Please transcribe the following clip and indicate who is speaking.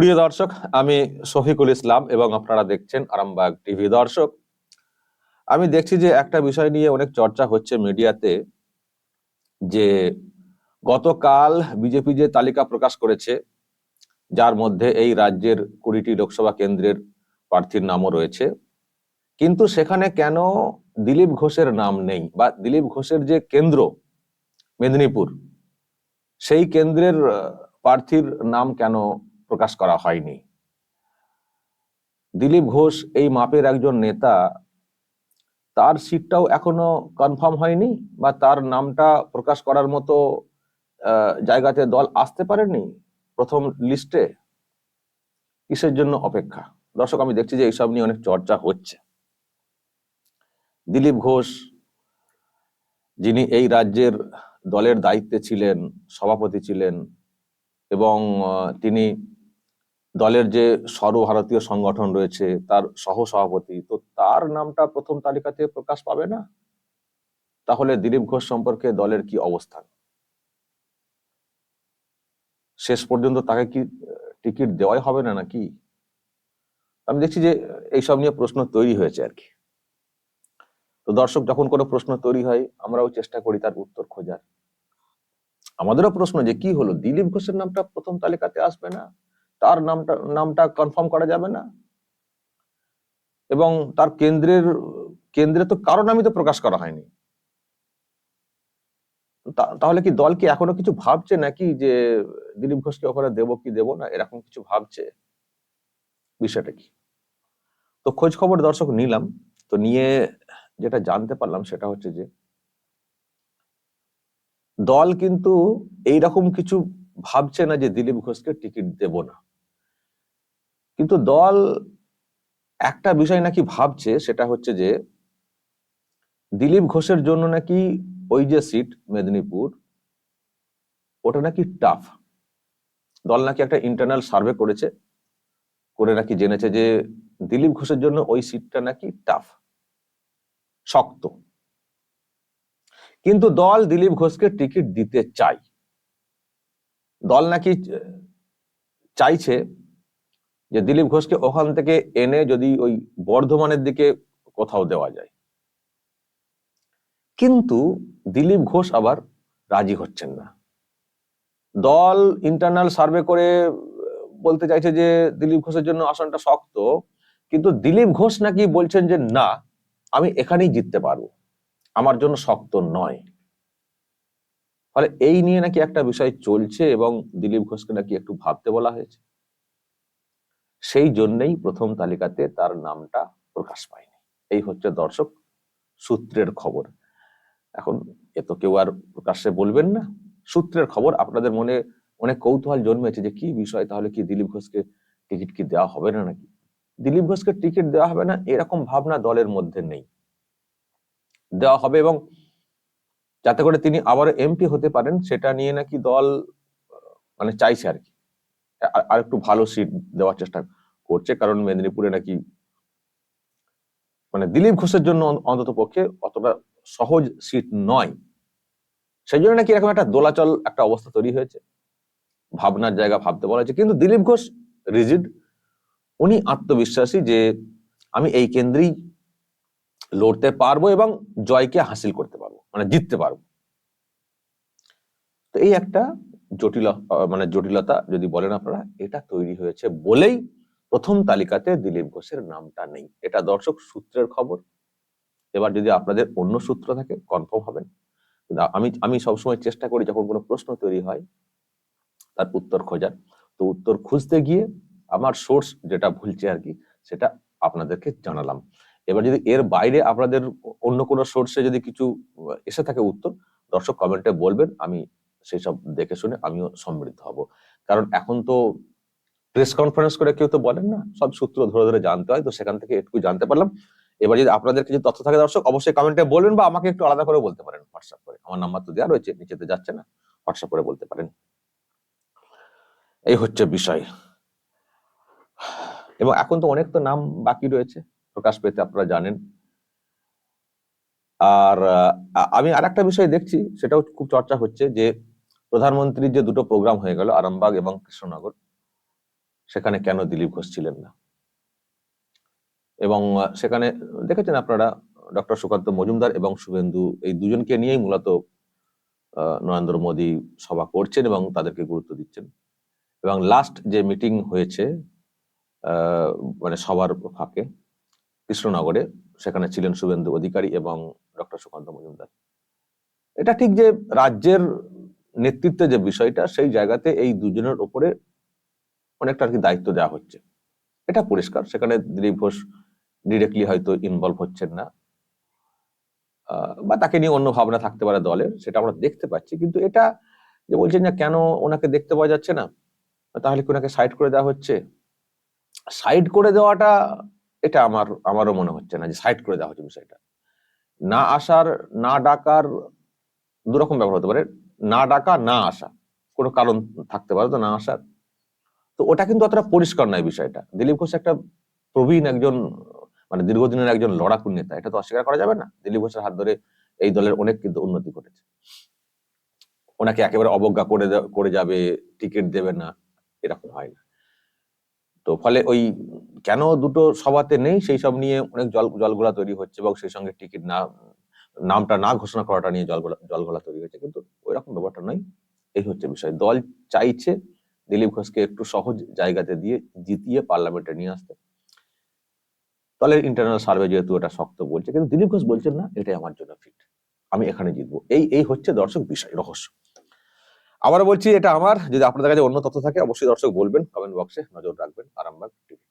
Speaker 1: প্রিয় দর্শক, আমি শফিকুল ইসলাম এবং আপনারা দেখছেন আরামবাগ টিভি। দর্শক, আমি দেখছি যে একটা বিষয় নিয়ে অনেক চর্চা হচ্ছে মিডিয়াতে, যে গতকাল বিজেপি যে তালিকা প্রকাশ করেছে, যার মধ্যে এই রাজ্যের কুড়িটি লোকসভা কেন্দ্রের প্রার্থীর নামও রয়েছে। কিন্তু সেখানে কেন দিলীপ ঘোষের নাম নেই বা দিলীপ ঘোষের যে কেন্দ্র, মেদিনীপুর, সেই কেন্দ্রের প্রার্থীর নাম কেন প্রকাশ করা হয়নি। দিলীপ ঘোষ, এই মাপের একজন নেতা, তার সিটটাও এখনও কনফার্ম হয়নি বা তার নামটা প্রকাশ করার মতো জায়গাতে দল আসতে পারেনি প্রথম লিস্টে কিসের জন্য অপেক্ষা? দর্শক, আমি দেখছি যে এইসব নিয়ে অনেক চর্চা হচ্ছে। দিলীপ ঘোষ, যিনি এই রাজ্যের দলের দায়িত্বে ছিলেন, সভাপতি ছিলেন এবং তিনি দলের যে সর্বভারতীয় সংগঠন রয়েছে, তার সহ সভাপতি তো তার নামটা প্রথম তালিকাতে প্রকাশ পাবে না? তাহলে দিলীপ ঘোষ সম্পর্কে দলের কি অবস্থান শেষ পর্যন্ত তাকে কি, টিকিট দেওয়াই হবে না নাকি? আমি দেখছি যে এইসব নিয়ে প্রশ্ন তৈরি হয়েছে আর কি। তো দর্শক, যখন কোনো প্রশ্ন তৈরি হয়, আমরাও চেষ্টা করি তার উত্তর খোঁজার। আমাদেরও প্রশ্ন যে কি হলো? দিলীপ ঘোষের নামটা প্রথম তালিকাতে আসবে না? তার নামটা নামটা কনফার্ম করা যাবে না। এবং তার কেন্দ্রের, কেন্দ্রে তো কারও নামই তো প্রকাশ করা হয়নি। তাহলে কি দল কি এখনও কিছু ভাবছে নাকি যে দিলীপ ঘোষকে ওখানে দেবো কি দেবো না, এরকম কিছু ভাবছে? বিষয়টা কি? তো খোঁজ খবর দর্শক নিলাম। তো নিয়ে যেটা জানতে পারলাম সেটা হচ্ছে যে, দল কিন্তু এইরকম কিছু ভাবছে না যে দিলীপ ঘোষকে টিকিট দেব না। কিন্তু দল একটা বিষয় নাকি ভাবছে, সেটা হচ্ছে যে দিলীপ ঘোষের জন্য নাকি ওই যে সিট মেদিনীপুর, ওটা নাকি টাফ দল নাকি একটা ইন্টারনাল সার্ভে করেছে, করে নাকি জেনেছে যে দিলীপ ঘোষের জন্য ওই সিটটা নাকি টাফ শক্ত। কিন্তু দল দিলীপ ঘোষকে টিকিট দিতে চাই দল নাকি চাইছে যে দিলীপ ঘোষকে ওখান থেকে এনে যদি ওই বর্ধমানের দিকে কোথাও দেওয়া যায়। কিন্তু দিলীপ ঘোষ আবার রাজি হচ্ছেন না। দল ইন্টারনাল সার্ভে করে বলতে চাইছে যে দিলীপ ঘোষের জন্য আসনটা শক্ত, কিন্তু দিলীপ ঘোষ নাকি বলছেন যে না, আমি এখানেই জিততে পারব। আমার জন্য শক্ত নয়। ফলে এই নিয়ে নাকি একটা বিষয় চলছে এবং দিলীপ ঘোষকে নাকি একটু ভাবতে বলা হয়েছে। সেই জন্যই প্রথম তালিকাতে তার নামটা প্রকাশ পায়নি। এই হচ্ছে দর্শক সূত্রের খবর। এখন এ তো কেউ আর প্রকাশ্যে বলবেন না। সূত্রের খবর, আপনাদের মনে অনেক কৌতূহল জন্মেছে যে কি বিষয়, তাহলে কি দিলীপ ঘোষকে টিকিট কি দেওয়া হবে না নাকি? দিলীপ ঘোষকে টিকিট দেওয়া হবে না, এরকম ভাবনা দলের মধ্যে নেই। দেওয়া হবে এবং যাতে করে তিনি আবার এমপি হতে পারেন, সেটা নিয়ে নাকি দল মানে চাইছে আর কি। আর- একটু ভালো সিট দেওয়ার চেষ্টা করছে, কারণ মেদিনীপুরে নাকি মানে দিলীপ ঘোষের জন্য অন্তত পক্ষে অতটা সহজ সিট নয়। সেই জন্য নাকি এরকম একটা দোলাচল, একটা অবস্থা তৈরি হয়েছে। ভাবনার জায়গা ভাবতে বলা হয়েছে। কিন্তু দিলীপ ঘোষ রিজিড, উনি আত্মবিশ্বাসী যে আমি এই কেন্দ্রেই লড়তে পারব এবং জয়কে হাসিল করতে পারব মানে জিততে পারব। তো এই একটা জটিল মানে জটিলতা যদি বলেন আপনারা, এটা তৈরি হয়েছে বলেই প্রথম তালিকাতে দিলীপ ঘোষের নামটা নেই। এটা দর্শক সূত্রের খবর। এবার যদি আপনাদের অন্য সূত্র থাকে কনফার্ম হবেন। আমি আমি সবসময় চেষ্টা করি যখন কোনো প্রশ্ন তৈরি হয়, তার উত্তর খোঁজার। তো উত্তর খুঁজতে গিয়ে আমার সোর্স যেটা ভুলছে আর কি, সেটা আপনাদেরকে জানালাম। এবার যদি এর বাইরে আপনাদের অন্য কোনো সোর্সে যদি কিছু এসে থাকে উত্তর, দর্শক কমেন্টে বলবেন, আমি সেই সব দেখে শুনে আমিও সমৃদ্ধ হব। কারণ এখন তো প্রেস কনফারেন্স করে কেউ তো বলেন না, সব সূত্র ধরে ধরে জানতে হয়, তো সেখান থেকে একটু জানতে পারলাম। এবার যদি আপনাদের কিছু তথ্য থাকে দর্শক, অবশ্যই কমেন্টে বলবেন বা আমাকে একটু আলাদা করে বলতে পারেন হোয়াটসঅ্যাপ করে। আমার নাম্বার তো দেওয়া রয়েছে, নিচেতে যাচ্ছে না হোয়াটসঅ্যাপ করে বলতে পারেন। এই হচ্ছে বিষয়। এবং এখন তো অনেক তো নাম বাকি রয়েছে, প্রকাশ পেতে আপনারা জানেন। আর আমি আর একটা বিষয় দেখছি, সেটাও খুব চর্চা হচ্ছে যে প্রধানমন্ত্রীর যে দুটো প্রোগ্রাম হয়ে গেল, আরামবাগ এবং কৃষ্ণনগর, সেখানে কেন দিলীপ ঘোষ ছিলেন না? এবং সেখানে দেখেছেন আপনারা ডক্টর সুকান্ত মজুমদার এবং শুভেন্দু, এই দুজনকে নিয়েই মূলত নরেন্দ্র মোদী সভা করছেন এবং তাদেরকে গুরুত্ব দিচ্ছেন। এবং লাস্ট যে মিটিং হয়েছে মানে সবার ফাঁকে, কৃষ্ণনগরে, সেখানে ছিলেন শুভেন্দু অধিকারী এবং ডক্টর সুকান্ত মজুমদার। এটা ঠিক যে রাজ্যের নেতৃত্বে যে বিষয়টা, সেই জায়গাতে এই দুজনের ওপরে অনেকটা আর কি দায়িত্ব দেওয়া হচ্ছে। এটা পরিষ্কার, সেখানে দিলীপ ঘোষ ডিরেক্টলি হয়তো ইনভলভ হচ্ছেন না। বা তাকে নিয়ে অন্য ভাবনা থাকতে পারে দলের, সেটা আমরা দেখতে পাচ্ছি। কিন্তু এটা যে বলছেন যে কেন ওনাকে দেখতে পাওয়া যাচ্ছে না, তাহলে কি ওনাকে সাইড করে দেওয়া হচ্ছে? সাইড করে দেওয়াটা এটা আমার, আমারও মনে হচ্ছে না যে সাইড করে দেওয়া হচ্ছে বিষয়টা। না আসার, না ডাকার দুরকম ব্যাপার হতে পারে। না ডাকা, না আসা। কোনো কারণ থাকতে পারে তো না আসার। তো ওটা কিন্তু অতটা পরিষ্কার নয় বিষয়টা। দিলীপ ঘোষ একটা প্রবীণ একজন মানে দীর্ঘদিনের একজন লড়াকু নেতা। এটা তো অস্বীকার করা যাবে না। দিলীপ ঘোষের হাত ধরে এই দলের অনেক কিন্তু উন্নতি ঘটেছে। ওনাকে একেবারে অবজ্ঞা করে করে যাবে, টিকিট দেবে না, এরকম হয় না। তো ফলে ওই কেন দুটো সভাতে নেই, সেই সব নিয়ে অনেক জল, জলগোলা তৈরি হচ্ছে এবং সেই সঙ্গে টিকিট না, নামটা না ঘোষণা করাটা নিয়ে জলগোলা জলগোলা তৈরি হচ্ছে। কিন্তু ওই রকম ব্যাপারটা নয়। এই হচ্ছে বিষয়। দল চাইছে দিলীপ ঘোষকে একটু সহজ জায়গাতে দিয়ে জিতিয়ে পার্লামেন্টে নিয়ে আসতে। দলের ইন্টারনাল সার্ভে যেহেতু এটা শক্ত বলছে, কিন্তু দিলীপ ঘোষ বলছেন না, এটাই আমার জন্য ফিট আমি এখানে জিতবো। এই এই হচ্ছে দর্শক বিষয়, রহস্য। আবার বলছি, এটা আমার। যদি আপনাদের কাছে অন্য তথ্য থাকে, অবশ্যই দর্শক বলবেন কমেন্ট বক্সে নজর রাখবেন। আরামবাগ টিভি